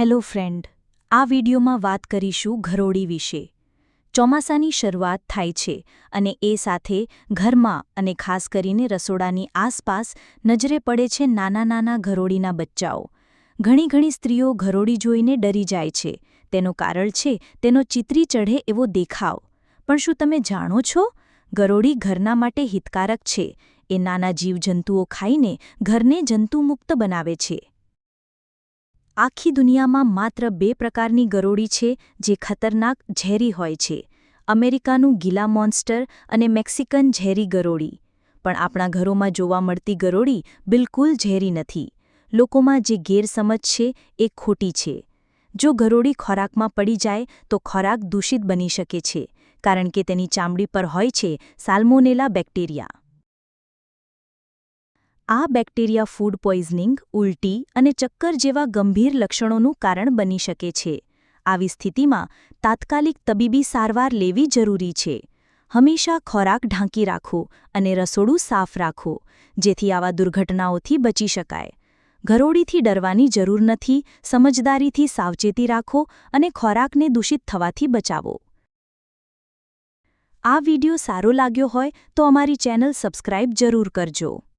Hello friend, આ વિડીયોમાં વાત કરીશું ઘરોડી વિશે. ચોમાસાની શરૂઆત થાય છે અને એ સાથે ઘરમાં અને ખાસ કરીને રસોડાની આસપાસ નજરે પડે છે નાના નાના ઘરોડીના બચ્ચાઓ. ઘણી ઘણી સ્ત્રીઓ ઘરોડી જોઈને ડરી જાય છે. તેનું કારણ છે તેનો ચિત્રી ચઢે એવો દેખાવ. પણ શું તમે જાણો છો? ગરોડી ઘરના માટે હિતકારક છે. એ નાના જીવજંતુઓ ખાઈને ઘરને જંતુમુક્ત બનાવે છે. આખી દુનિયામાં માત્ર બે પ્રકારની ગરોળી છે જે ખતરનાક ઝેરી હોય છે. અમેરિકાનું ગીલા મોન્સ્ટર અને મેક્સિકન ઝેરી ગરોળી. પણ આપણા ઘરોમાં જોવા મળતી ગરોળી બિલકુલ ઝેરી નથી. લોકોમાં જે ગેરસમજ છે એ ખોટી છે. જો ગરોળી ખોરાકમાં પડી જાય તો ખોરાક દૂષિત બની શકે છે, કારણ કે તેની ચામડી પર હોય છે સાલ્મોનેલા બેક્ટેરિયા. આ બેક્ટેરિયા ફૂડ પોઈઝનિંગ ઉલટી અને ચક્કર જેવા ગંભીર લક્ષણોનું કારણ બની શકે છે. આવી સ્થિતિમાં તાત્કાલિક તબીબી સારવાર લેવી જરૂરી છે. હંમેશા ખોરાક ઢાંકી રાખો અને રસોડું સાફ રાખો, જેથી આવા દુર્ઘટનાઓથી બચી શકાય. ઘરોડીથી ડરવાની જરૂર નથી, સમજદારીથી સાવચેતી રાખો અને ખોરાકને દૂષિત થવાથી બચાવો. આ વિડિયો સારો લાગ્યો હોય તો અમારી ચેનલ સબસ્ક્રાઇબ જરૂર કરજો.